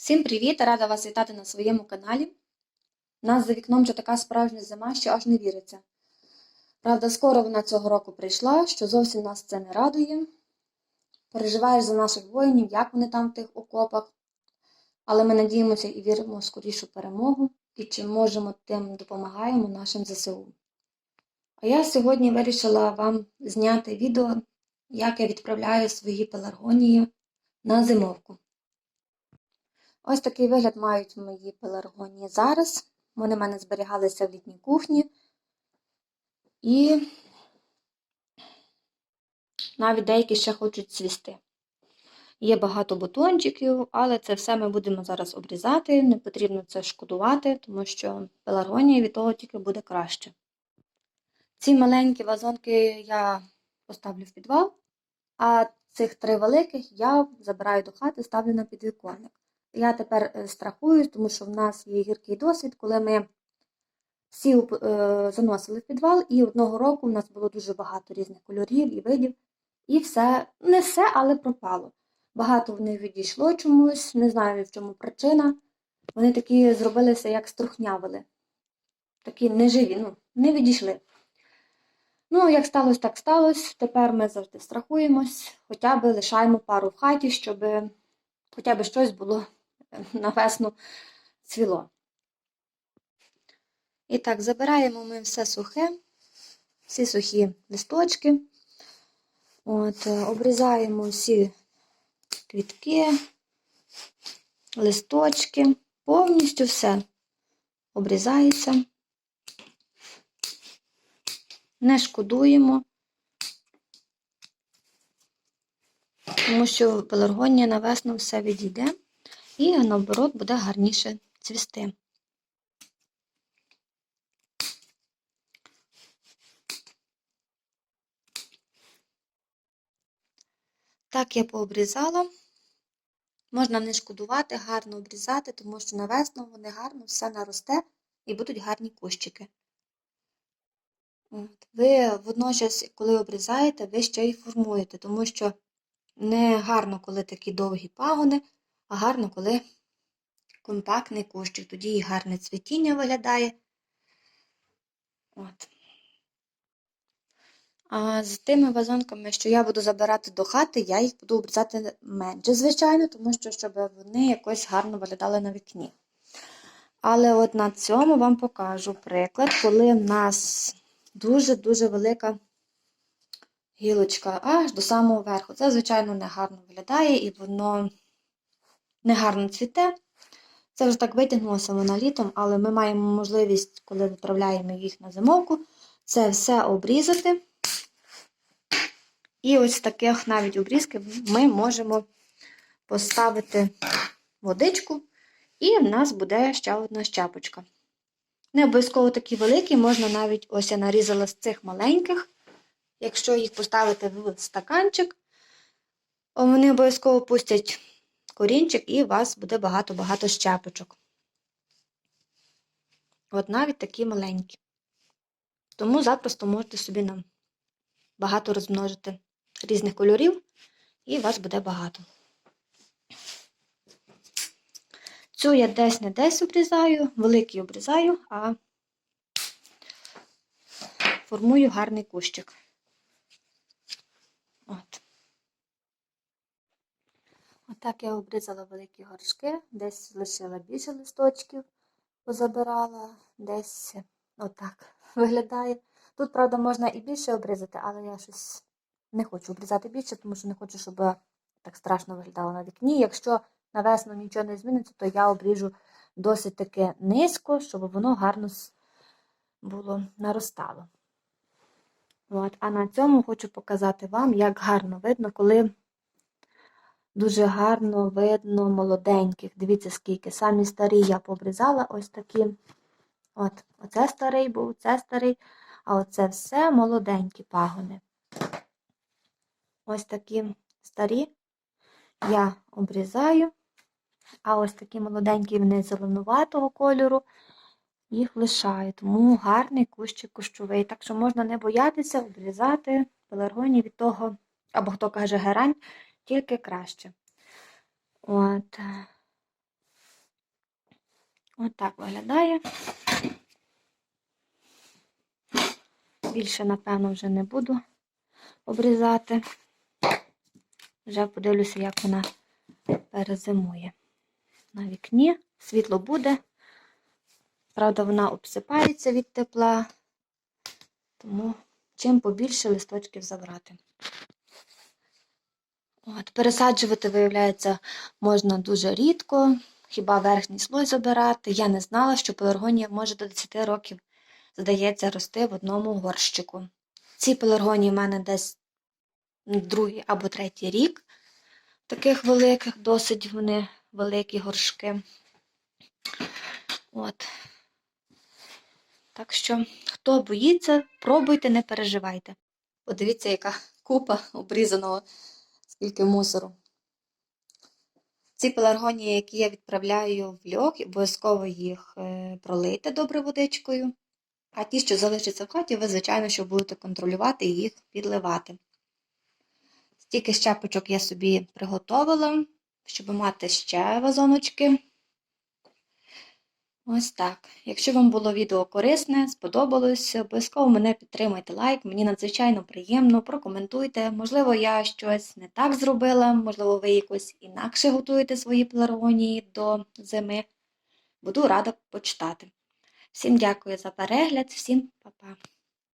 Всім привіт! Рада вас вітати на своєму каналі. Нас за вікном вже така справжня зима, що аж не віриться. Правда, скоро вона цього року прийшла, що зовсім нас це не радує. Переживаєш за наших воїнів, як вони там в тих окопах. Але ми надіємося і віримо в скорішу перемогу, і чим можемо, тим допомагаємо нашим ЗСУ. А я сьогодні вирішила вам зняти відео, як я відправляю свої пеларгонії на зимовку. Ось такий вигляд мають мої пеларгонії зараз. Вони в мене зберігалися в літній кухні. І навіть деякі ще хочуть цвісти. Є багато бутончиків, але це все ми будемо зараз обрізати. Не потрібно це шкодувати, тому що пеларгонія від того тільки буде краще. Ці маленькі вазонки я поставлю в підвал, а цих три великих я забираю до хати, ставлю на підвіконник. Я тепер е, страхуюсь, тому що в нас є гіркий досвід, коли ми всі е, заносили в підвал, і одного року в нас було дуже багато різних кольорів і видів. І все, не все, але пропало. Багато в них відійшло чомусь, не знаю в чому причина. Вони такі зробилися, як струхнявили. Такі неживі, ну, не відійшли. Ну, як сталося, так сталося. Тепер ми завжди страхуємось, хоча б лишаємо пару в хаті, щоб хоча б щось було на весну цвіло. І так, забираємо ми все сухе, всі сухі листочки. От, Обрізаємо всі квітки, листочки, повністю все обрізається. Не шкодуємо, тому що пеларгонія на весну все відійде і наоборот буде гарніше цвісти. Так я пообрізала. Можна не шкодувати, гарно обрізати, тому що на весну вони гарно все наросте і будуть гарні кущики. От. Ви водночас, коли обрізаєте, ви ще й формуєте, тому що не гарно, коли такі довгі пагони, а гарно, коли компактний кущик. Тоді і гарне цвітіння виглядає. От. А з тими вазонками, що я буду забирати до хати, я їх буду обрізати менше, звичайно, тому що щоб вони якось гарно виглядали на вікні. Але от на цьому вам покажу приклад, коли в нас дуже-дуже велика гілочка аж до самого верху. Це, звичайно, не гарно виглядає і воно не гарно цвіте. Це вже так витягнулося воно літом, але ми маємо можливість, коли відправляємо їх на зимовку, це все обрізати. І ось таких навіть обрізки ми можемо поставити водичку, і в нас буде ще одна щапочка. Не обов'язково такі великі, можна навіть ось я нарізала з цих маленьких. Якщо їх поставити в стаканчик, вони обов'язково пустять корінчик, і у вас буде багато-багато щепочок. От навіть такі маленькі. Тому запросто можете собі нам багато розмножити різних кольорів, і у вас буде багато. Цю я десь не десь обрізаю, великий обрізаю, а формую гарний кущик. От. Отак я обрізала великі горшки, десь лишила більше листочків, позабирала, десь отак виглядає. Тут, правда, можна і більше обрізати, але я щось не хочу обрізати більше, тому що не хочу, щоб так страшно виглядало на вікні. Якщо на весну нічого не зміниться, то я обріжу досить таки низько, щоб воно гарно було наростало. От. А на цьому хочу показати вам, як гарно видно, коли дуже гарно видно молоденьких. Дивіться, скільки. Самі старі я пообрізала ось такі. От, Оце старий був, це старий, а оце все молоденькі пагони. Ось такі старі я обрізаю, а ось такі молоденькі вони зеленуватого кольору, їх лишаю. Тому гарний кущик кущовий. Так що можна не боятися обрізати пеларгонії від того, або хто каже герань, тільки краще. От. Отак виглядає. Більше, напевно, вже не буду обрізати. Вже подивлюся, як вона перезимує. На вікні світло буде. Правда, вона обсипається від тепла, тому чим побільше листочків забрати. От, пересаджувати, виявляється, можна дуже рідко, хіба верхній слой забирати. Я не знала, що пеларгонія може до 10 років, здається, рости в одному горщику. Ці пеларгонії в мене десь другий або третій рік. Таких великих, досить вони великі горшки. От. Так що, хто боїться, пробуйте, не переживайте. Подивіться, яка купа обрізаного, скільки мусору. Ці пеларгонії, які я відправляю в льох, обов'язково їх пролити пролийте добре водичкою. А ті, що залишаться в хаті, ви, звичайно, що будете контролювати і їх підливати. Стільки щепочок я собі приготовила, щоб мати ще вазоночки. Ось так. Якщо вам було відео корисне, сподобалось, обов'язково мене підтримайте лайк, мені надзвичайно приємно, прокоментуйте. Можливо, я щось не так зробила, можливо, ви якось інакше готуєте свої пеларгонії до зими. Буду рада почитати. Всім дякую за перегляд, всім па-па.